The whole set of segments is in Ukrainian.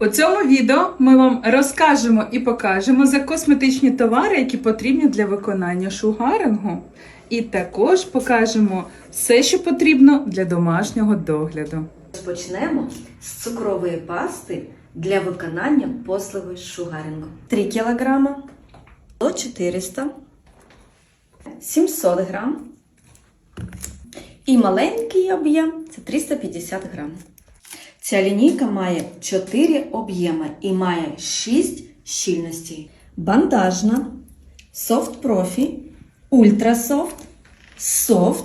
У цьому відео ми вам розкажемо і покажемо за косметичні товари, які потрібні для виконання шугарингу. І також покажемо все, що потрібно для домашнього догляду. Розпочнемо з цукрової пасти для виконання послуги шугарингу. 3 кг, 100 400, 700 грам. І маленький об'єм це 350 грам. Ця лінійка має 4 об'єми і має 6 щільностей. Бандажна, софт профі, ультрасофт, софт,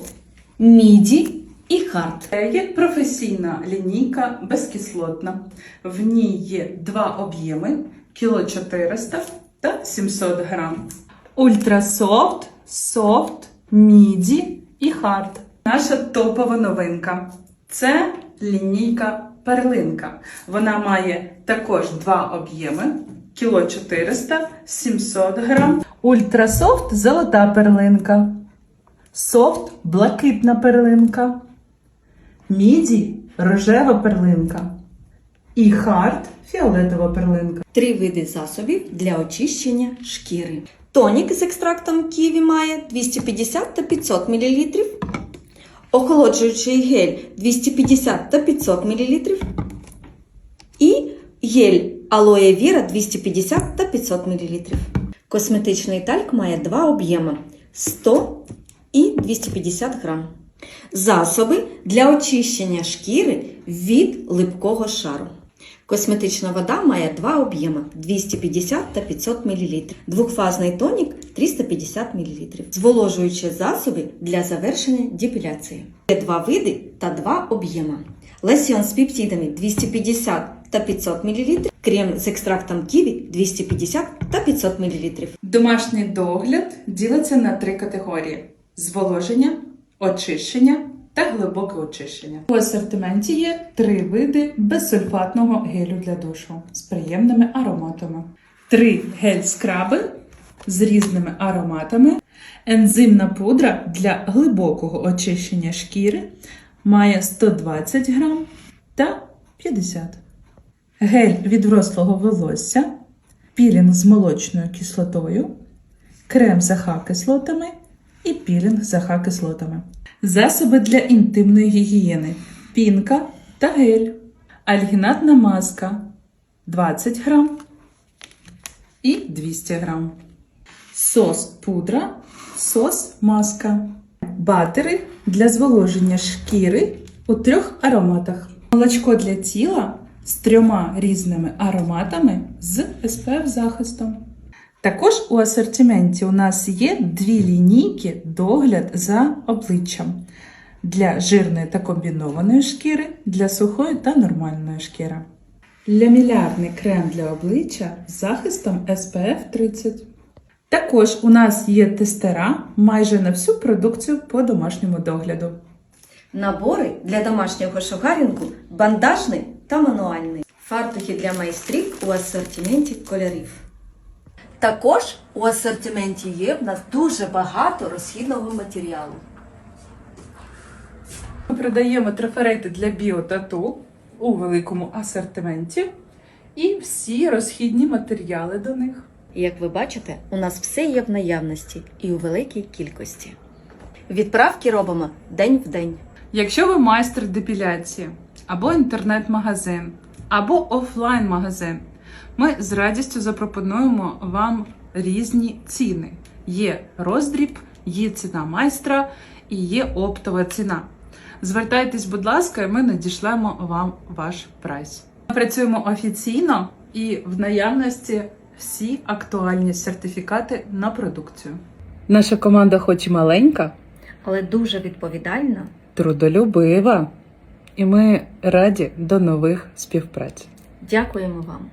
міді і хард. Є професійна лінійка безкислотна. В ній є два об'єми кіло 400 та 700 грам. Ультрасофт, софт, міді і хард. Наша топова новинка це лінійка перлинка. Вона має також два об'єми кіло 400, 700 грам. Ультрасофт золота перлинка. Софт блакитна перлинка. Міді рожева перлинка. І хард фіолетова перлинка. Три види засобів для очищення шкіри. Тонік з екстрактом ківі має 250 та 500 мл. Охолоджуючий гель 250 та 500 мл. І гель алоє віра 250 та 500 мл. Косметичний тальк має два об'єми 100 і 250 грам. Засоби для очищення шкіри від липкого шару. Косметична вода має два об'єми 250 та 500 мл. Двохфазний тонік 350 мл. Зволожуючі засоби для завершення депіляції. Є два види та два об'єми. Лосьон з пептидами 250 та 500 мл. Крем з екстрактом ківі 250 та 500 мл. Домашній догляд ділиться на три категорії: зволоження, очищення та глибоке очищення. У асортименті є три види безсульфатного гелю для душу з приємними ароматами. Три гель-скраби з різними ароматами. Ензимна пудра для глибокого очищення шкіри має 120 грам та 50 Гель від врослого волосся, пілінг з молочною кислотою, крем з АХ-кислотами і пілінг з АХ-кислотами. Засоби для інтимної гігієни, пінка та гель, альгінатна маска 20 грам і 200 грам. Сос пудра, сос маска. Батери для зволоження шкіри у трьох ароматах. Молочко для тіла з трьома різними ароматами з SPF захистом. Також у асортименті у нас є дві лінійки догляд за обличчям для жирної та комбінованої шкіри, для сухої та нормальної шкіри. Лямілярний крем для обличчя з захистом SPF 30. Також у нас є тестера майже на всю продукцію по домашньому догляду. Набори для домашнього шугарингу бандажний та мануальний. Фартухи для майстрів у асортименті кольорів. Також у асортименті є в нас дуже багато розхідного матеріалу. Ми продаємо трафарети для біотату у великому асортименті і всі розхідні матеріали до них. Як ви бачите, у нас все є в наявності і у великій кількості. Відправки робимо день в день. Якщо ви майстер депіляції або інтернет-магазин, або офлайн-магазин, ми з радістю запропонуємо вам різні ціни. Є роздріб, є ціна майстра і є оптова ціна. Звертайтесь, будь ласка, і ми надішлемо вам ваш прайс. Ми працюємо офіційно і в наявності всі актуальні сертифікати на продукцію. Наша команда, хоч і маленька, Але дуже відповідальна. трудолюбива, і ми раді до нових співпраць. Дякуємо вам.